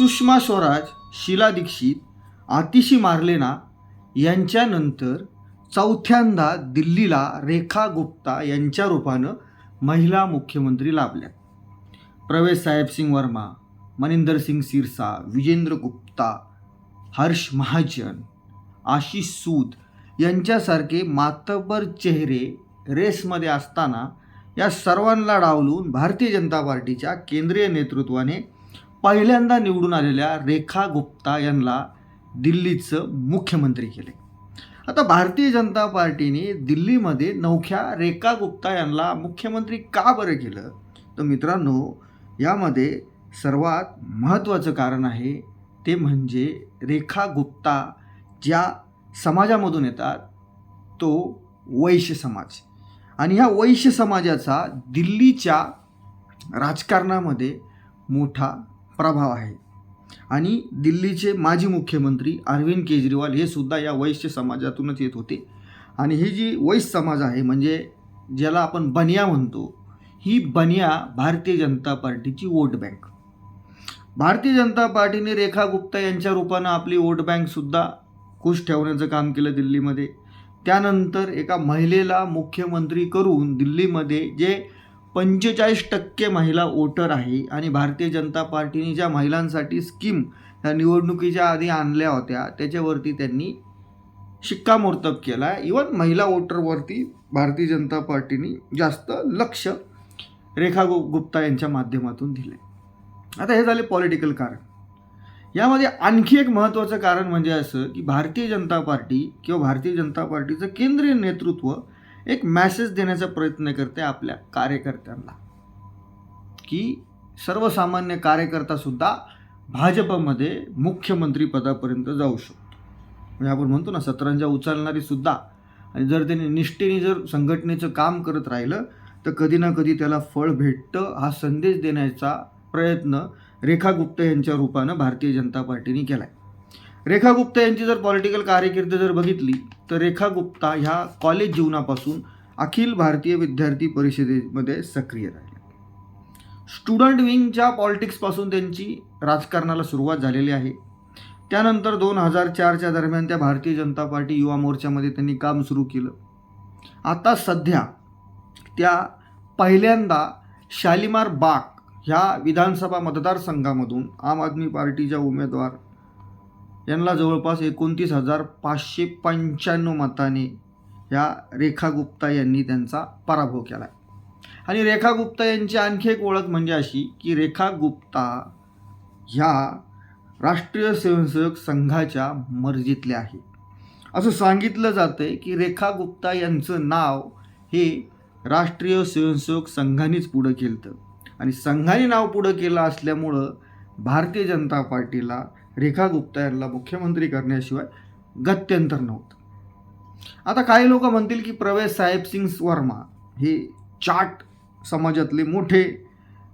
सुषमा स्वराज शिला दीक्षित आतिशी मार्लेना यांच्यानंतर चौथ्यांदा दिल्लीला रेखा गुप्ता यांच्या रूपानं महिला मुख्यमंत्री लाभल्या प्रवेश साहेब सिंग वर्मा मनिंदर सिंग सिरसा विजेंद्र गुप्ता हर्ष महाजन आशिष सूद यांच्यासारखे मातबर चेहरे रेसमध्ये असताना या सर्वांना डावलून भारतीय जनता पार्टीच्या केंद्रीय नेतृत्वाने पहिल्यांदा निवडून आलेल्या रेखा गुप्ता यांना दिल्लीचं मुख्यमंत्री केले. आता भारतीय जनता पार्टीने दिल्लीमध्ये नवख्या रेखा गुप्ता यांना मुख्यमंत्री का बरं केलं? तर मित्रांनो यामध्ये सर्वात महत्त्वाचं कारण आहे ते म्हणजे रेखा गुप्ता ज्या समाजामधून येतात तो वैश्य समाज. आणि ह्या वैश्य समाजाचा दिल्लीच्या राजकारणामध्ये मोठा प्रभाव आहे. आणि दिल्लीचे माजी मुख्यमंत्री अरविंद केजरीवाल हे सुद्धा या वैश्य समाजातूनच येत होते. आणि ही जी वैश्य समाज आहे म्हणजे ज्याला आपण बनिया म्हणतो ही बनिया भारतीय जनता पार्टीची वोट बँक. भारतीय जनता पार्टीने रेखा गुप्ता यांच्या रूपानं आपली वोट बँकसुद्धा खुश ठेवण्याचं काम केलं दिल्लीमध्ये. त्यानंतर एका महिलेला मुख्यमंत्री करून दिल्लीमध्ये जे पंचेचाळीस टक्के महिला वोटर आहे आणि भारतीय जनता पार्टीने ज्या महिलांसाठी स्कीम ह्या निवडणुकीच्या आधी आणल्या होत्या त्याच्यावरती त्यांनी शिक्कामोर्तब केला आहे इवन महिला वोटरवरती भारतीय जनता पार्टीने जास्त लक्ष रेखा गु गुप्ता यांच्या माध्यमातून दिले आता हे झाले पॉलिटिकल कारण. यामध्ये आणखी एक महत्त्वाचं कारण म्हणजे असं की भारतीय जनता पार्टी किंवा भारतीय जनता पार्टीचं केंद्रीय नेतृत्व एक मॅसेज देण्याचा प्रयत्न करते आपल्या कार्यकर्त्यांना. की सर्वसामान्य कार्यकर्तासुद्धा भाजपमध्ये मुख्यमंत्री पदापर्यंत जाऊ शकतो. म्हणजे आपण म्हणतो ना सतरंजा उचलणारी सुद्धा. आणि जर त्याने निष्ठेने जर संघटनेचं काम करत राहिलं तर कधी ना कधी त्याला फळ भेटतं हा संदेश देण्याचा प्रयत्न रेखा गुप्ता यांच्या रूपानं भारतीय जनता पार्टीने केला आहे रेखा गुप्ता यांची जर पॉलिटिकल कारकीर्द जर बघितली तर रेखा गुप्ता ह्या कॉलेज जीवनापासून अखिल भारतीय विद्यार्थी परिषदेमध्ये सक्रिय राहिल्या स्टुडंट विंगच्या पॉलिटिक्सपासून त्यांची राजकारणाला सुरुवात झालेली आहे. त्यानंतर दोन हजार चारच्या दरम्यान त्या भारतीय जनता पार्टी युवा मोर्चामध्ये त्यांनी काम सुरू केलं. आता सध्या त्या पहिल्यांदा शालिमार बाग ह्या विधानसभा मतदारसंघामधून आम आदमी पार्टीच्या उमेदवार यांना जवळपास एकोणतीस हजार पाचशे पंच्याण्णव मताने या रेखा गुप्ता यांनी त्यांचा पराभव केला आणि रेखा गुप्ता यांची आणखी एक ओळख म्हणजे अशी की रेखा गुप्ता ह्या राष्ट्रीय स्वयंसेवक संघाच्या मर्जीतल्या आहे असं सांगितलं जातं आहे की रेखा गुप्ता यांचं नाव हे राष्ट्रीय स्वयंसेवक संघानेच पुढं केलं आणि संघाने नाव पुढं केलं असल्यामुळं भारतीय जनता पार्टीला रेखा गुप्ता यांना मुख्यमंत्री करण्याशिवाय गत्यंतर नव्हतं. आता काही लोक म्हणतील की प्रवेश साहेब सिंग वर्मा हे चाट समाजातले मोठे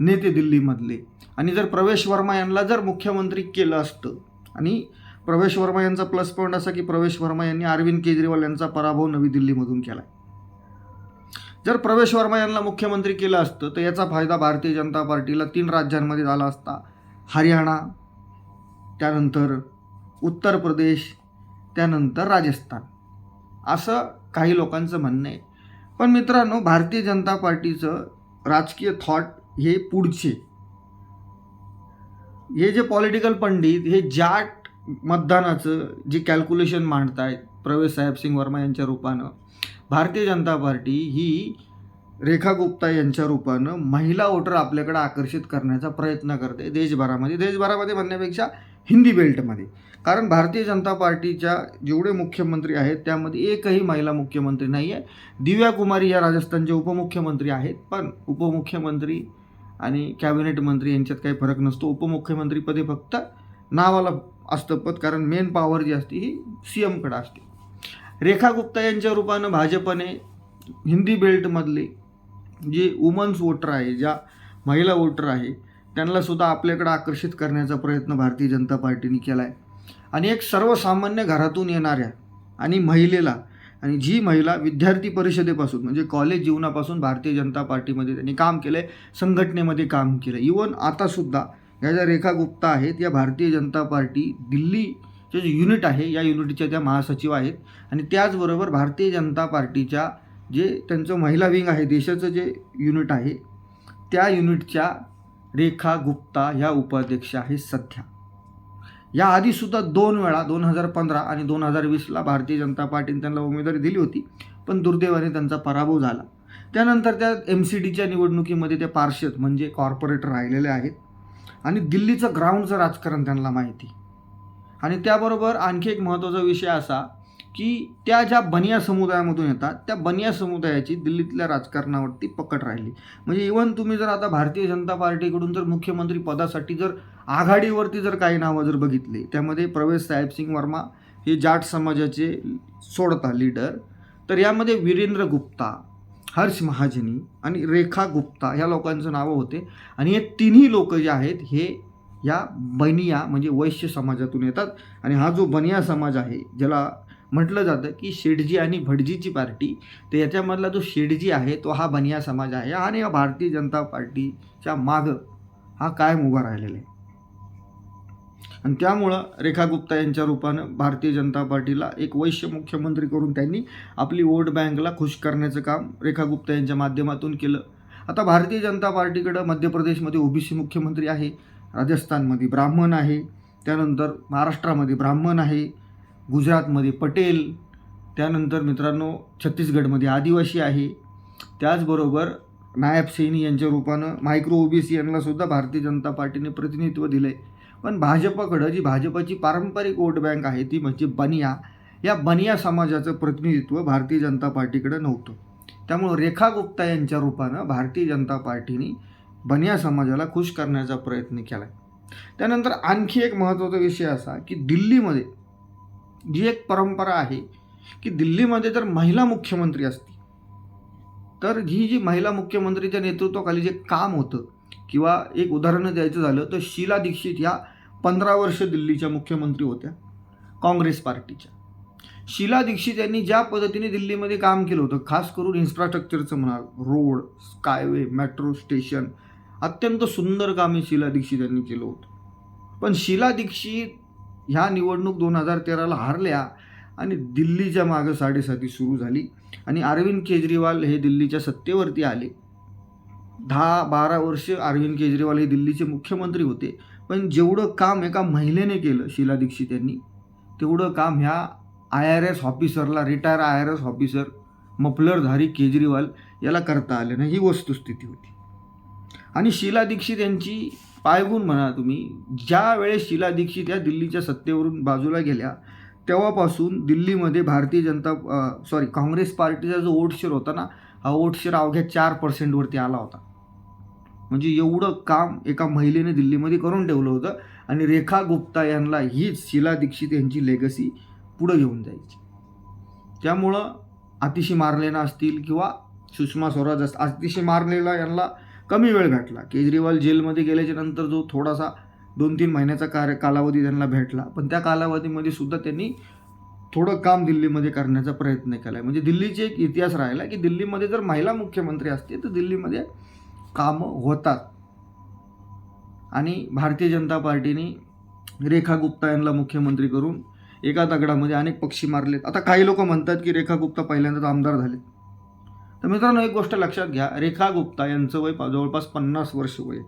नेते दिल्लीमधले. आणि जर प्रवेश वर्मा यांना जर मुख्यमंत्री केलं असतं आणि प्रवेश वर्मा यांचा प्लस पॉईंट असा की प्रवेश वर्मा यांनी अरविंद केजरीवाल यांचा पराभव नवी दिल्लीमधून केला जर प्रवेश वर्मा यांना मुख्यमंत्री केलं असतं तर याचा फायदा भारतीय जनता पार्टीला तीन राज्यांमध्ये झाला असता. हरियाणा त्यानंतर उत्तर प्रदेश त्यानंतर राजस्थान. असं काही लोकांचं म्हणणं आहे. पण मित्रांनो भारतीय जनता पार्टीचं राजकीय थॉट हे पुढचे. हे जे पॉलिटिकल पंडित हे जाट मतदानाचं जे कॅल्क्युलेशन मांडतायत प्रवेश साहेब सिंग वर्मा यांच्या रूपानं भारतीय जनता पार्टी ही रेखा गुप्ता यांच्या रूपानं महिला वोटर आपल्याकडे आकर्षित करण्याचा प्रयत्न करते देशभरामध्ये. देशभरामध्ये म्हणण्यापेक्षा हिंदी बेल्टमध्ये. कारण भारतीय जनता पार्टीच्या जेवढे मुख्यमंत्री आहेत त्यामध्ये एकही महिला मुख्यमंत्री नाही आहे दिव्या कुमारी या राजस्थानचे उपमुख्यमंत्री आहेत पण उपमुख्यमंत्री आणि कॅबिनेट मंत्री यांच्यात काही फरक नसतो. उपमुख्यमंत्रीपदे फक्त नावाला असतं पद कारण मेन पॉवर जी असते ही सी एमकडे असते. रेखा गुप्ता यांच्या रूपानं भाजपने हिंदी बेल्टमधले जे वुमन्स वोटर आहे ज्या महिला वोटर आहे त्यांनासुद्धा आपल्याकडे आकर्षित करण्याचा प्रयत्न भारतीय जनता पार्टीने केला आहे आणि एक सर्वसामान्य घरातून येणाऱ्या आणि महिलेला आणि जी महिला विद्यार्थी परिषदेपासून म्हणजे कॉलेज जीवनापासून भारतीय जनता पार्टीमध्ये त्यांनी काम केलं आहे संघटनेमध्ये काम केलं इवन आतासुद्धा या ज्या रेखा गुप्ता आहेत या भारतीय जनता पार्टी दिल्लीचे जे युनिट आहे या युनिटच्या त्या महासचिव आहेत. आणि त्याचबरोबर भारतीय जनता पार्टीच्या जे त्यांचं महिला विंग आहे देशाचं जे युनिट आहे त्या युनिटच्या रेखा गुप्ता ह्या उपाध्यक्ष आहेत सध्या. याआधीसुद्धा दोन वेळा दोन हजार पंधरा आणि दोन हजार वीसला भारतीय जनता पार्टीने त्यांना उमेदवारी दिली होती पण दुर्दैवाने त्यांचा पराभव झाला. त्यानंतर त्या एम सी डीच्या निवडणुकीमध्ये ते पार्षद म्हणजे कॉर्पोरेटर राहिलेले आहेत आणि दिल्लीचं ग्राउंडचं राजकारण त्यांना माहिती. आणि त्याबरोबर आणखी एक महत्त्वाचा विषय असा की त्या ज्या बनिया समुदायामधून येतात त्या बनिया समुदायाची दिल्लीतल्या राजकारणावरती पकड राहिली. म्हणजे इवन तुम्ही जर आता भारतीय जनता पार्टीकडून जर मुख्यमंत्री पदासाठी जर आघाडीवरती जर काही नावं जर बघितली त्यामध्ये प्रवेश साहेब सिंग वर्मा हे जाट समाजाचे सोडता लीडर तर यामध्ये वीरेंद्र गुप्ता हर्ष महाजनी आणि रेखा गुप्ता ह्या लोकांचं नावं होते. आणि हे तिन्ही लोक जे आहेत हे या बनिया म्हणजे वैश्य समाजातून येतात. आणि हा जो बनिया समाज आहे ज्याला म्हटलं जातं की शेटजी आणि भटजीची पार्टी तर याच्यामधला जो शेटजी आहे तो हा बनिया समाज आहे आणि या भारतीय जनता पार्टीच्या मागं हा कायम उभा राहिलेला आहे. आणि त्यामुळं रेखा गुप्ता यांच्या रूपानं भारतीय जनता पार्टीला एक वैश्य मुख्यमंत्री करून त्यांनी आपली वोट बँकला खुश करण्याचं काम रेखा गुप्ता यांच्या माध्यमातून केलं. आता भारतीय जनता पार्टीकडं मध्य प्रदेशमध्ये ओबीसी मुख्यमंत्री आहे राजस्थानमध्ये ब्राह्मण आहे त्यानंतर महाराष्ट्रामध्ये ब्राह्मण आहे गुजरातमध्ये पटेल त्यानंतर मित्रांनो छत्तीसगडमध्ये आदिवासी आहे. त्याचबरोबर नायब सैनी यांच्या रूपानं मायक्रो ओबीसी यांनासुद्धा भारतीय जनता पार्टीने प्रतिनिधित्व दिलं आहे पण भाजपकडं जी भाजपाची पारंपरिक वोट बँक आहे ती म्हणजे बनिया. या बनिया समाजाचं प्रतिनिधित्व भारतीय जनता पार्टीकडं नव्हतं. त्यामुळं रेखा गुप्ता यांच्या रूपानं भारतीय जनता पार्टीने बनिया समाजाला खुश करण्याचा प्रयत्न केला त्यानंतर आणखी एक महत्त्वाचा विषय असा की दिल्लीमध्ये जी एक परंपरा आहे की दिल्लीमध्ये जर महिला मुख्यमंत्री असती तर ही जी महिला मुख्यमंत्रीच्या नेतृत्वाखाली जे काम होतं किंवा एक उदाहरण द्यायचं झालं तर शीला दीक्षित ह्या पंधरा वर्ष दिल्लीच्या मुख्यमंत्री होत्या काँग्रेस पार्टीच्या. शीला दीक्षित यांनी ज्या पद्धतीने दिल्लीमध्ये काम केलं होतं खास करून इन्फ्रास्ट्रक्चरचं म्हणाल रोड स्कायवे मेट्रो स्टेशन अत्यंत सुंदर कामे शीला दीक्षित यांनी केलं होतं. पण शीला दीक्षित ह्या निवडणूक दोन हजार तेराला हारल्या आणि दिल्लीच्या मागं साडेसाती सुरू झाली. आणि अरविंद केजरीवाल हे दिल्लीच्या सत्तेवरती आले. दहा बारा वर्ष अरविंद केजरीवाल हे दिल्लीचे मुख्यमंत्री होते. पण जेवढं काम एका महिलेने केलं शीला दीक्षित यांनी तेवढं काम ह्या आय आर एस ऑफिसरला retire I R S officer मफलरधारी Kejriwal याला करता आले नाही. ही वस्तुस्थिती होती. आणि शीला दीक्षित यांची पायगुण म्हणा तुम्ही ज्या वेळेस शीला दीक्षित या दिल्लीच्या सत्तेवरून बाजूला गेल्या तेव्हापासून दिल्लीमध्ये भारतीय जनता सॉरी काँग्रेस पार्टीचा जो वोटशेअर होता ना हा वोटशेअर अवघ्या चार पर्सेंटवरती आला होता. म्हणजे एवढं काम एका महिलेने दिल्लीमध्ये करून ठेवलं होतं आणि रेखा गुप्ता यांना हीच शीला दीक्षित यांची लेगसी पुढं घेऊन जायची. त्यामुळं अतिशय मारलेना असतील किंवा सुषमा स्वराज असतील अतिशय मारलेला यांना कमी वेळ भेटला. केजरीवाल जेलमध्ये गेल्याच्यानंतर जो थोडासा दोन तीन महिन्याचा कार्य कालावधी त्यांना भेटला. पण त्या कालावधीमध्ये सुद्धा त्यांनी थोडं काम दिल्लीमध्ये करण्याचा प्रयत्न केला आहे म्हणजे दिल्लीचे एक इतिहास राहिला की दिल्लीमध्ये जर महिला मुख्यमंत्री असते तर दिल्लीमध्ये कामं होतात. आणि भारतीय जनता पार्टीने रेखा गुप्ता यांना मुख्यमंत्री करून एका दगडामध्ये अनेक पक्षी मारलेत. आता काही लोक म्हणतात की रेखा गुप्ता पहिल्यांदाच आमदार झाले तर मित्रांनो एक गोष्ट लक्षात घ्या. रेखा गुप्ता यांचं वय जवळपास पन्नास वर्ष वय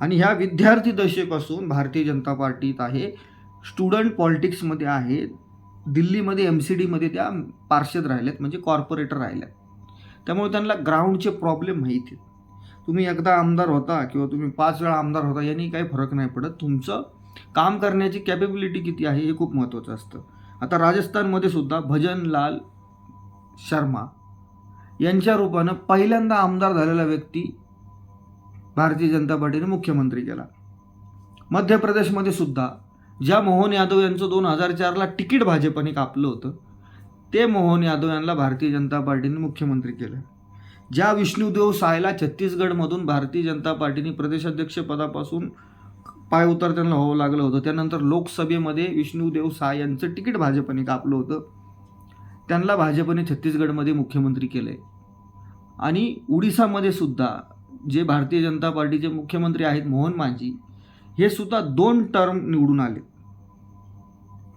आणि ह्या विद्यार्थी दशेपासून भारतीय जनता पार्टीत आहे. स्टुडंट पॉलिटिक्समध्ये आहे. दिल्लीमध्ये एम सी डीमध्ये त्या पार्षद राहिल्यात म्हणजे कॉर्पोरेटर राहिल्यात. त्यामुळे त्यांना ग्राउंडचे प्रॉब्लेम माहिती आहेत. तुम्ही एकदा आमदार होता किंवा तुम्ही पाच वेळा आमदार होता यांनी काही फरक नाही पडत. तुमचं काम करण्याची कॅपेबिलिटी किती आहे हे खूप महत्त्वाचं असतं. आता राजस्थानमध्ये सुद्धा भजनलाल शर्मा यांच्या रूपानं पहिल्यांदा आमदार झालेला व्यक्ती भारतीय जनता पार्टीने मुख्यमंत्री केला. मध्य प्रदेशमध्ये सुद्धा ज्या मोहन यादव यांचं दोन हजार चारला तिकीट भाजपने कापलं होतं ते मोहन यादव यांना भारतीय जनता पार्टीने मुख्यमंत्री केलं. ज्या विष्णुदेव सायला छत्तीसगडमधून भारतीय जनता पार्टीने प्रदेशाध्यक्षपदापासून पाय उतार त्यांना व्हावं लागलं होतं. त्यानंतर लोकसभेमध्ये विष्णुदेव साय यांचं तिकीट भाजपने कापलं होतं. त्यांना भाजपने छत्तीसगडमध्ये मुख्यमंत्री केलं. आहे आणि उडिसामध्ये सुद्धा जे भारतीय जनता पार्टीचे मुख्यमंत्री आहेत मोहन मांझी हे सुद्धा दोन टर्म निवडून आले.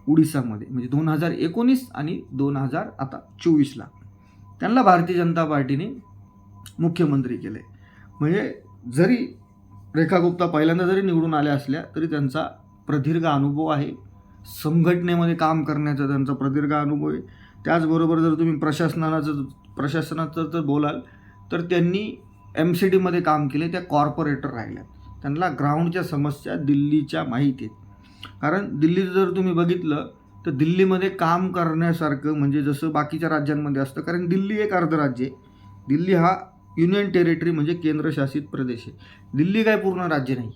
उडिसामध्ये म्हणजे दोन हजार एकोणीस आणि दोन हजार आता चोवीसला. त्यांना भारतीय जनता पार्टीने मुख्यमंत्री केले. म्हणजे जरी रेखा गुप्ता पहिल्यांदा जरी निवडून आल्या असल्या तरी त्यांचा प्रदीर्घ अनुभव आहे. संघटनेमध्ये काम करण्याचा त्यांचा प्रदीर्घ अनुभव आहे. त्याचबरोबर जर तुम्ही प्रशासनाचं प्रशासनाचं जर बोलाल तर त्यांनी एम सी डीमध्ये काम केले त्या कॉर्पोरेटर राहिल्यात. त्यांना ग्राउंडच्या समस्या दिल्लीच्या माहीत आहेत. कारण दिल्लीचं जर तुम्ही बघितलं तर दिल्लीमध्ये काम करण्यासारखं म्हणजे जसं बाकीच्या राज्यांमध्ये असतं कारण दिल्ली एक अर्धराज्य आहे. दिल्ली हा युनियन टेरिटरी म्हणजे केंद्रशासित प्रदेश आहे. दिल्ली काय पूर्ण राज्य नाही.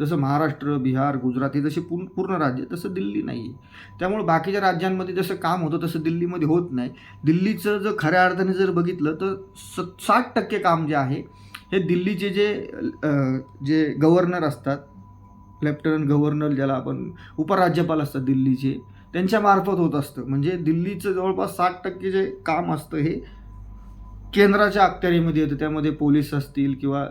जसं महाराष्ट्र बिहार गुजरात हे जसे पूर्ण पूर्ण राज्य तसं दिल्ली नाही आहे. त्यामुळे बाकीच्या राज्यांमध्ये जसं काम होतं तसं दिल्लीमध्ये होत नाही. दिल्लीचं जर खऱ्या अर्थाने जर बघितलं तर स साठ टक्के काम जे आहे हे दिल्लीचे जे जे गव्हर्नर असतात लेफ्टनंट गव्हर्नर ज्याला आपण उपराज्यपाल असतात दिल्लीचे त्यांच्यामार्फत होत असतं. म्हणजे दिल्लीचं जवळपास साठ टक्के जे काम असतं हे केंद्राच्या अखत्यारीमध्ये येतं. त्यामध्ये पोलीस असतील किंवा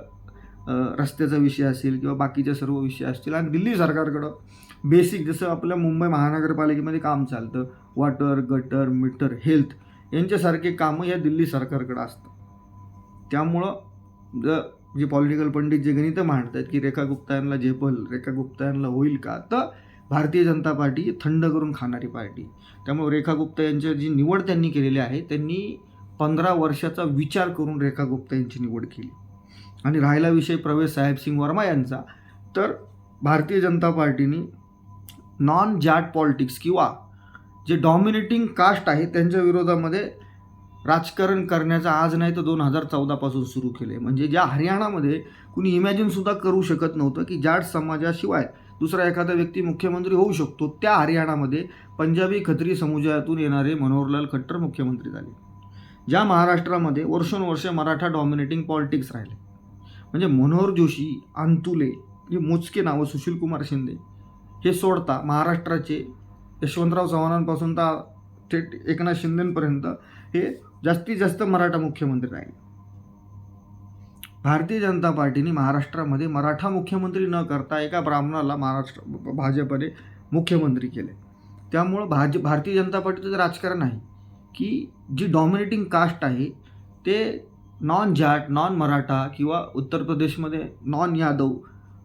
रस्त्याचा विषय असेल किंवा बाकीचे सर्व विषय असतील. आणि दिल्ली सरकारकडं बेसिक जसं आपल्या मुंबई महानगरपालिकेमध्ये काम चालतं. वॉटर गटर मीटर हेल्थ यांच्यासारखे कामं या दिल्ली सरकारकडं असतं त्यामुळं ज जे पॉलिटिकल पंडित जे गणितं मांडत आहेत की रेखा गुप्ता यांना झेपल रेखा गुप्ता यांना होईल का? तर भारतीय जनता पार्टी ही थंड करून खाणारी पार्टी. त्यामुळे रेखा गुप्ता यांची जी निवड त्यांनी केलेली आहे त्यांनी पंधरा वर्षाचा विचार करून रेखा गुप्ता यांची निवड केली. आणि राहिला विषय प्रवेश साहेब सिंग वर्मा यांचा. तर भारतीय जनता पार्टीने नॉन जाट पॉलिटिक्स किंवा जे डॉमिनेटिंग कास्ट आहे त्यांच्या विरोधामध्ये राजकारण करण्याचा आज नाही तर दोन हजार चौदापासून सुरू केले म्हणजे ज्या हरियाणामध्ये कुणी इमॅजिनसुद्धा करू शकत नव्हतं की जाट समाजाशिवाय दुसरा एखादा व्यक्ती मुख्यमंत्री होऊ शकतो त्या हरियाणामध्ये पंजाबी खत्री समुदायातून येणारे मनोहरलाल खट्टर मुख्यमंत्री झाले. ज्या महाराष्ट्रामध्ये वर्षोनवर्ष मराठा डॉमिनेटिंग पॉलिटिक्स राहिले. म्हणजे मनोहर जोशी अंतुले हे मोजके नावं सुशीलकुमार शिंदे हे सोडता महाराष्ट्राचे यशवंतराव चव्हाणांपासून तर थेट एकनाथ शिंदेपर्यंत हे जास्तीत जास्त मराठा मुख्यमंत्री राहिले. भारतीय जनता पार्टीने महाराष्ट्रामध्ये मराठा मुख्यमंत्री न करता एका ब्राह्मणाला महाराष्ट्र भाजपने मुख्यमंत्री केले. त्यामुळं भाज भारतीय जनता पार्टीचं राजकारण आहे की जी डॉमिनेटिंग कास्ट आहे ते नॉन जाट नॉन मराठा किंवा उत्तर प्रदेशमध्ये नॉन यादव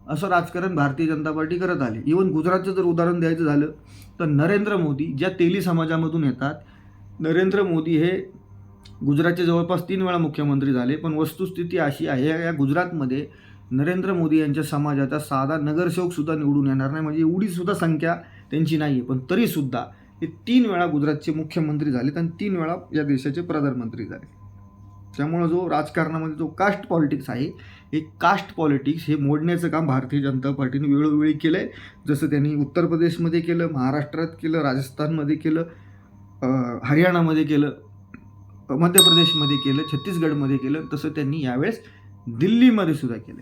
असं राजकारण भारतीय जनता पार्टी करत आली. इवन गुजरातचं जर उदाहरण द्यायचं झालं तर नरेंद्र मोदी ज्या तेली समाजामधून येतात नरेंद्र मोदी हे गुजरातचे जवळपास तीन वेळा मुख्यमंत्री झाले पण वस्तुस्थिती अशी आहे या गुजरातमध्ये नरेंद्र मोदी यांच्या समाजाचा साधा नगरसेवकसुद्धा निवडून येणार नाही. म्हणजे एवढीसुद्धा संख्या त्यांची नाही आहे पण तरीसुद्धा हे तीन वेळा गुजरातचे मुख्यमंत्री झालेत आणि तीन वेळा या देशाचे प्रधानमंत्री झाले. त्यामुळं जो राजकारणामध्ये जो कास्ट पॉलिटिक्स आहे हे कास्ट पॉलिटिक्स हे मोडण्याचं काम भारतीय जनता पार्टीने वेळोवेळी केलं आहे जसं त्यांनी उत्तर प्रदेशमध्ये केलं महाराष्ट्रात केलं राजस्थानमध्ये केलं हरियाणामध्ये केलं मध्य प्रदेशमध्ये केलं छत्तीसगडमध्ये केलं तसं त्यांनी यावेळेस दिल्लीमध्ये सुद्धा केलं